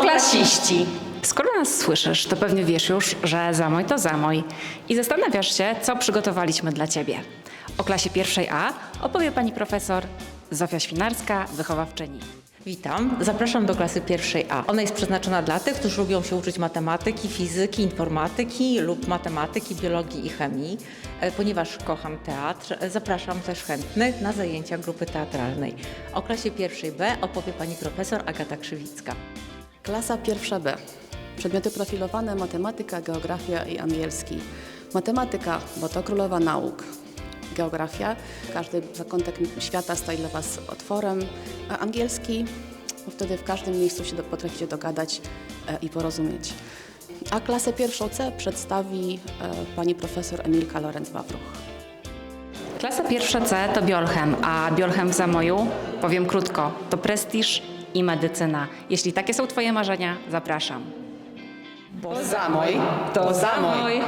Ósmoklasiści! Skoro nas słyszysz, to pewnie wiesz już, że zamoj to zamoj. I zastanawiasz się, co przygotowaliśmy dla Ciebie. O klasie pierwszej A opowie pani profesor Zofia Świnarska, wychowawczyni. Witam, zapraszam do klasy pierwszej A. Ona jest przeznaczona dla tych, którzy lubią się uczyć matematyki, fizyki, informatyki lub matematyki, biologii i chemii. E, Ponieważ kocham teatr, e, zapraszam też chętnych na zajęcia grupy teatralnej. O klasie pierwszej B opowie pani profesor Agata Krzywicka. Klasa pierwsza B. Przedmioty profilowane matematyka, geografia i angielski. Matematyka, bo to królowa nauk. Geografia, każdy zakątek świata stoi dla Was otworem. A angielski, bo wtedy w każdym miejscu się potraficie dogadać e, i porozumieć. A klasę pierwszą C przedstawi e, pani profesor Emilka Lorenz-Wawruch. Klasa pierwsza C to biolchem, a biolchem w zamoju, powiem krótko, to prestiż i medycyna. Jeśli takie są Twoje marzenia, zapraszam. Bo zamoj to zamoj.